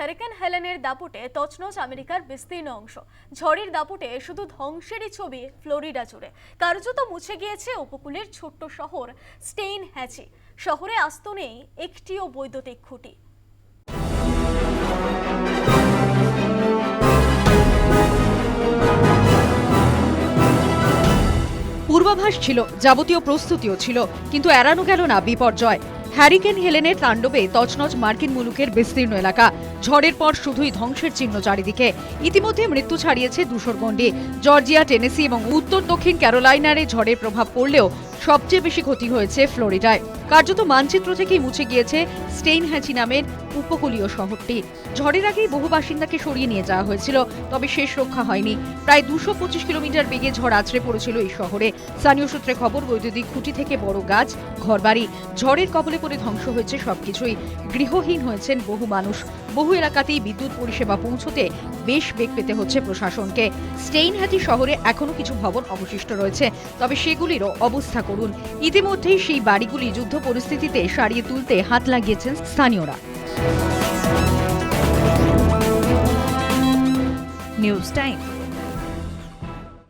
Hurricane হেলেনের দাপটে তছনছ আমেরিকার বিস্তীর্ণ অংশ। ঝড়ের দাপটে শুধু ধ্বংসেরই ছবি ফ্লোরিডা জুড়ে। কার্যত মুছে গিয়েছে উপকূলের ছোট্ট শহর স্টেইন হ্যাচি। শহরে আস্ত নেই একটিও বৈদ্যুতিক খুঁটি। পূর্বাভাস ছিল, যাবতীয় প্রস্তুতিও ছিল, কিন্তু এড়ানো গেল না বিপর্যয়। হ্যারিকেন হেলেনের তাণ্ডবে তছনছ মার্কিন মুলুকের বিস্তীর্ণ এলাকা। ঝড়ের পর শুধুই ধ্বংসের চিহ্ন চারিদিকে। ইতিমধ্যে মৃত্যু ছাড়িয়েছে দুশোর জর্জিয়া, টেনেসি এবং উত্তর দক্ষিণ ক্যারোলাইনারে ঝড়ের প্রভাব পড়লেও সবচেয়ে বেশি ক্ষতি হয়েছে ফ্লোরিডায়। কার্যত মানচিত্র থেকেই মুছে গিয়েছে স্টেইন হ্যাচি নামের উপকূলীয় শহরটি। ঝড়ের আগেই বহু বাসিন্দাকে সরিয়ে নিয়ে যাওয়া হয়েছিল, তবে শেষ রক্ষা হয়নি। প্রায় দুশো পঁচিশ কিলোমিটার বেগে ঝড় আছড়ে পড়েছিল এই শহরে। স্থানীয় সূত্রে খবর, বৈদ্যুতিক খুঁটি থেকে বড় গাছ, ঘরবাড়ি, ঝড়ের কবলে পড়ে ধ্বংস হয়েছে সবকিছুই। গৃহহীন হয়েছেন বহু মানুষ। বহু এলাকাতেই বিদ্যুৎ পরিষেবা পৌঁছতে বেশ বেগ পেতে হচ্ছে প্রশাসনকে। স্টেইন হ্যাচি শহরে এখনও কিছু ভবন অবশিষ্ট রয়েছে, তবে সেগুলিরও অবস্থা করুন। ইতিমধ্যেই সেই বাড়িগুলি যুদ্ধ পরিস্থিতিতে সারিয়ে তুলতে হাত লাগিয়েছেন স্থানীয়রা। News time.